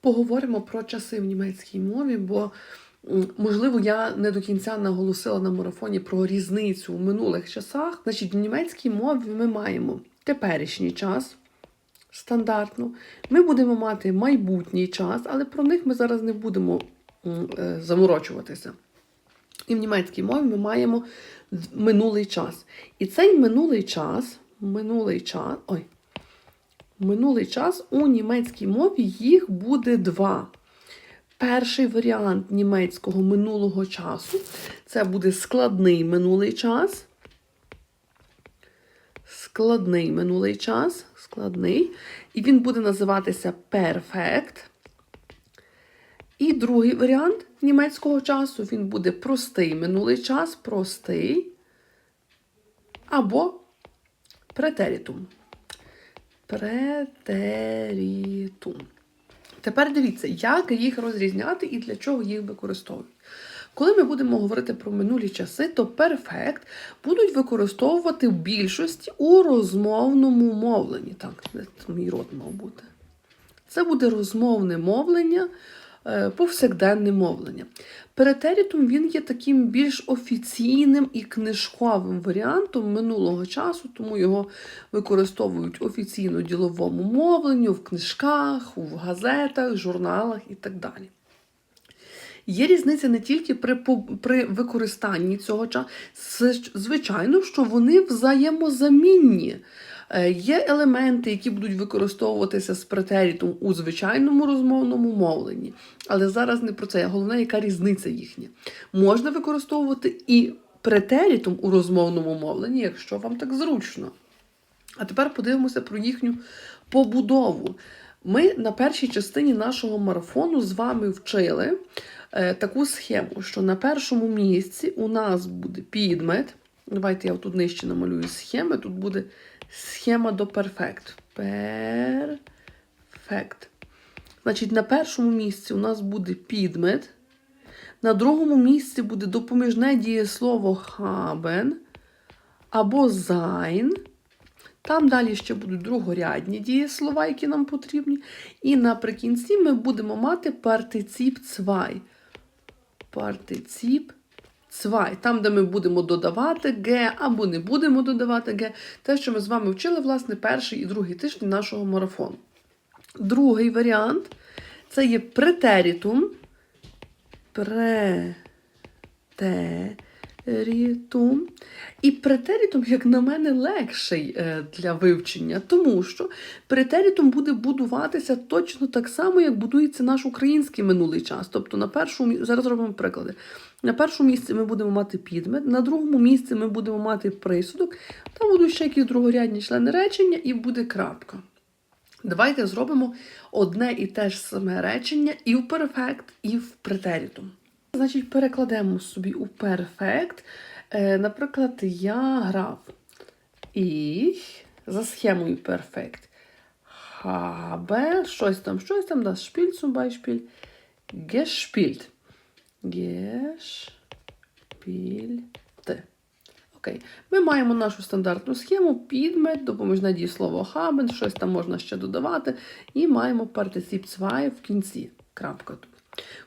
поговоримо про часи в німецькій мові, бо, можливо, я не до кінця наголосила на марафоні про різницю в минулих часах. Значить, в німецькій мові ми маємо теперішній час. Стандартно. Ми будемо мати майбутній час, але про них ми зараз не будемо е, заморочуватися. І в німецькій мові ми маємо минулий час. І цей минулий час, минулий час, ой, минулий час у німецькій мові їх буде два. Перший варіант німецького минулого часу це буде складний минулий час. Складний минулий час. Складний. І він буде називатися perfect. І другий варіант німецького часу він буде простий минулий час, простий або претерітум. Претерітум. Тепер дивіться, як їх розрізняти і для чого їх використовують. Коли ми будемо говорити про минулі часи, то перфект будуть використовувати в більшості у розмовному мовленні. Так, це мій рот мав бути. Це буде розмовне мовлення, повсякденне мовлення. Претерітум він є таким більш офіційним і книжковим варіантом минулого часу, тому його використовують офіційно діловому мовленню, в книжках, в газетах, журналах і так далі. Є різниця не тільки при, при використанні цього часу. Звичайно, що вони взаємозамінні. Е, Є елементи, які будуть використовуватися з претерітом у звичайному розмовному мовленні. Але зараз не про це. Головне, яка різниця їхня. Можна використовувати і претерітом у розмовному мовленні, якщо вам так зручно. А тепер подивимося про їхню побудову. Ми на першій частині нашого марафону з вами вчили е, таку схему, що на першому місці у нас буде підмет. Давайте я тут нижче намалюю схеми. Тут буде схема до перфект. Перфект. Значить, на першому місці у нас буде підмет. На другому місці буде допоміжне дієслово haben або sein. Там далі ще будуть другорядні дієслова, які нам потрібні. І наприкінці ми будемо мати партиціп цвай. Партиціп цвай. Там, де ми будемо додавати г або не будемо додавати г. Те, що ми з вами вчили, власне, перший і другий тиждень нашого марафону. Другий варіант це є претерітум. Претерітум. І претерітум, як на мене, легший е, для вивчення, тому що претерітум буде будуватися точно так само, як будується наш український минулий час. Тобто, на першому зараз робимо приклади. На першому місці ми будемо мати підмет, на другому місці ми будемо мати присудок, там будуть ще якісь другорядні члени речення, і буде крапка. Давайте зробимо одне і те ж саме речення і в перфект, і в претерітум. Значить, перекладемо собі у перфект. Е, наприклад, я грав. Ich за схемою перфект. Habe щось там, щось там, das Spiel zum Beispiel gespielt. Gespielt. Окей. Ми маємо нашу стандартну схему, підмет, допоміжне дієслово haben, щось там можна ще додавати, і маємо партицип zwei в кінці. Крапка тут.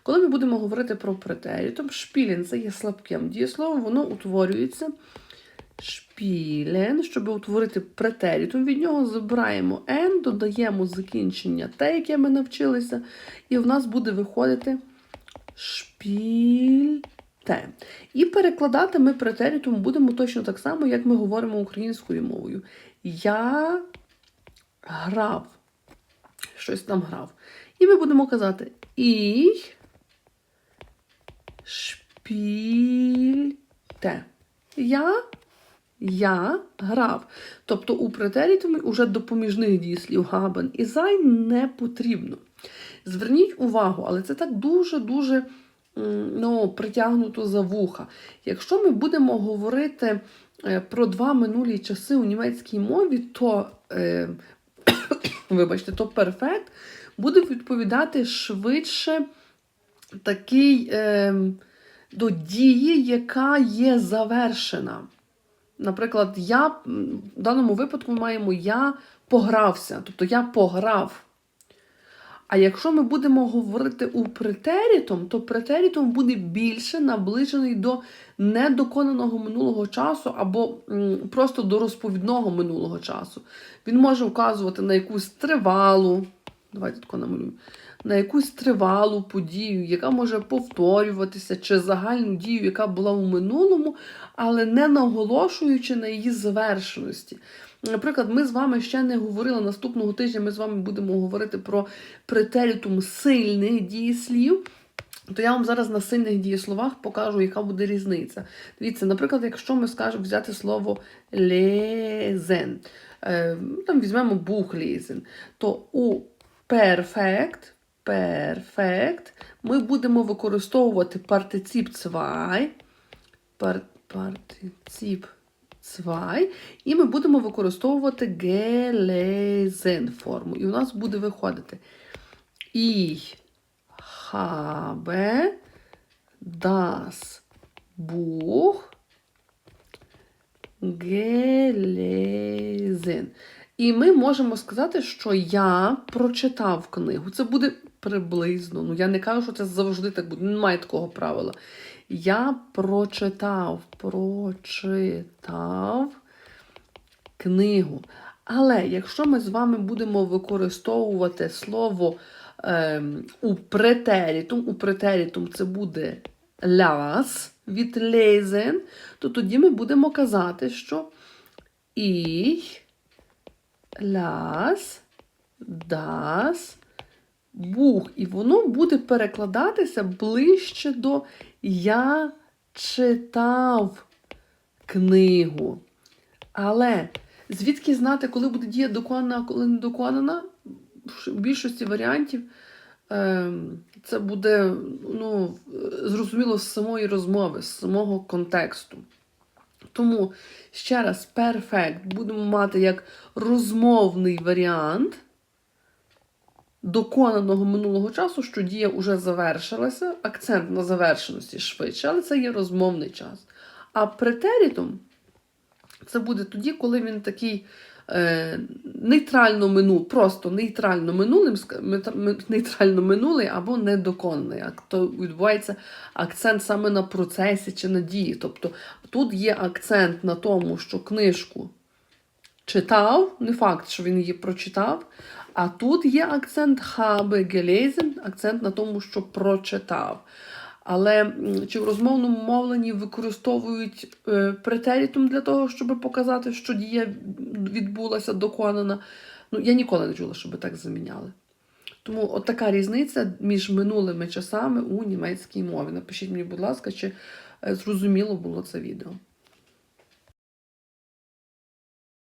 Коли ми будемо говорити про претерітум, шпілін це є слабким дієсловом, воно утворюється шпілен, щоб утворити претерітум, від нього забираємо n, додаємо закінчення те, яке ми навчилися, і в нас буде виходити шпільте. І перекладати ми претерітум будемо точно так само, як ми говоримо українською мовою. Я грав. Щось там грав. І ми будемо казати Ich spielte. Я, я грав. Тобто у претерітумі уже допоміжних дієслів haben і sein не потрібно. Зверніть увагу, але це так дуже-дуже ну, притягнуто за вуха. Якщо ми будемо говорити е, про два минулі часи у німецькій мові, то, е, вибачте, то перфект буде відповідати швидше такий е, до дії, яка є завершена. Наприклад, я в даному випадку маємо я погрався, тобто я пограв. А якщо ми будемо говорити у претерітум, то претерітум буде більше наближений до недоконаного минулого часу або просто до розповідного минулого часу. Він може вказувати на якусь тривалу, давайте тако намалюємо, на якусь тривалу подію, яка може повторюватися, чи загальну дію, яка була у минулому, але не наголошуючи на її завершеності. Наприклад, ми з вами ще не говорили наступного тижня. Ми з вами будемо говорити про претерітум сильних дієслів. То я вам зараз на сильних дієсловах покажу, яка буде різниця. Дивіться, наприклад, якщо ми скажемо взяти слово лезен, е, там візьмемо бух лезен, то у perfect, perfect ми будемо використовувати партицип цвай, пар, партицип цвай, і ми будемо використовувати gelesen форму. І у нас буде виходити Ich habe das Buch gelesen. І ми можемо сказати, що я прочитав книгу. Це буде приблизно. Ну, я не кажу, що це завжди так буде. Немає такого правила. Я прочитав, прочитав книгу. Але якщо ми з вами будемо використовувати слово ем, у претерітум, у претерітум це буде ляс від лезен, то тоді ми будемо казати, що ich las das Бух. І воно буде перекладатися ближче до я читав книгу. Але звідки знати, коли буде дія доконана, а коли не доконана? В більшості варіантів ем, це буде ну, зрозуміло з самої розмови, з самого контексту. Тому ще раз, перфект будемо мати як розмовний варіант доконаного минулого часу, що дія вже завершилася, акцент на завершеності швидше, але це є розмовний час. А претерітум це буде тоді, коли він такий е, нейтрально минул, просто нейтрально минулим, нейтрально минулий або недоконаний. А то відбувається акцент саме на процесі чи на дії. Тобто тут є акцент на тому, що книжку читав, не факт, що він її прочитав. А тут є акцент habe gelesen, акцент на тому, що прочитав. Але чи в розмовному мовленні використовують е, претерітум для того, щоб показати, що дія відбулася доконана? Ну, я ніколи не чула, щоб так заміняли. Тому от така різниця між минулими часами у німецькій мові. Напишіть мені, будь ласка, чи е, зрозуміло було це відео.